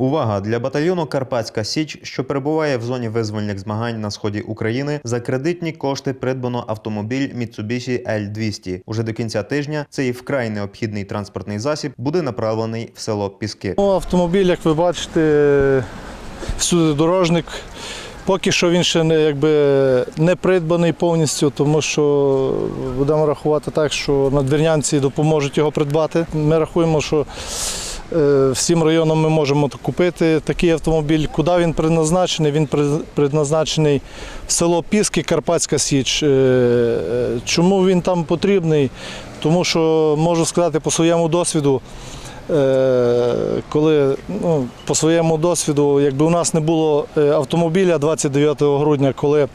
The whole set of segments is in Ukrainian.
Увага для батальйону Карпатська Січ, що перебуває в зоні визвольних змагань на сході України. За кредитні кошти придбано автомобіль Mitsubishi L200. Уже до кінця тижня цей вкрай необхідний транспортний засіб буде направлений в село Піски. Ну, автомобіль, як ви бачите, всюди дорожник. Поки що він ще не, якби, не придбаний повністю, тому що будемо рахувати так, що надвірнянці допоможуть його придбати. Ми рахуємо, що всім районам ми можемо купити такий автомобіль. Куди він предназначений? Він при- предназначений в село Піски, Карпатська Січ. Е, е, Чому він там потрібний? Тому що можу сказати по своєму досвіду. Е, коли ну, по своєму досвіду, якби у нас не було е, автомобіля 29 грудня, коли е,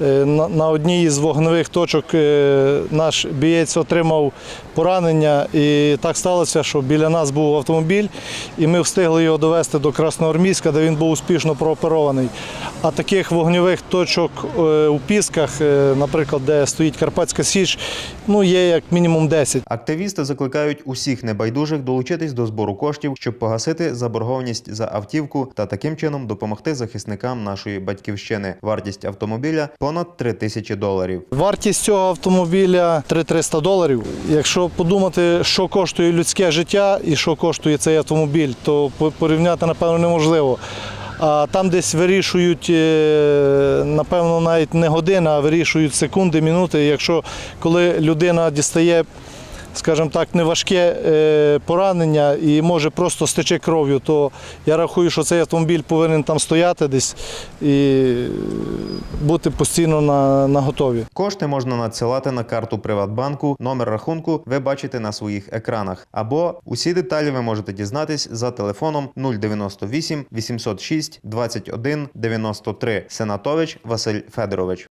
на, на одній із вогневих точок е, наш бієць отримав поранення, і так сталося, що біля нас був автомобіль, і ми встигли його довести до Красноармійська, де він був успішно прооперований. А таких вогневих точок е, у Пісках, е, наприклад, де стоїть Карпатська Січ, ну, є як мінімум 10. Активісти закликають усіх небайдужих долучитись до збору коштів, щоб погасити заборгованість за автівку та таким чином допомогти захисникам нашої батьківщини. Вартість автомобіля понад 3 тисячі доларів. Вартість цього автомобіля 3300 доларів. Якщо подумати, що коштує людське життя і що коштує цей автомобіль, то порівняти напевно неможливо. А там десь вирішують, е, напевно, навіть не години, а вирішують секунди, минути. Якщо коли людина дістає, скажімо так, неважке е, поранення і може просто стече кров'ю, то я рахую, що цей автомобіль повинен там стояти десь і бути постійно на, на готові. Кошти можна надсилати на карту Приватбанку. Номер рахунку ви бачите на своїх екранах. Або усі деталі ви можете дізнатись за телефоном 098 806 21 93. Сенатович Василь Федорович.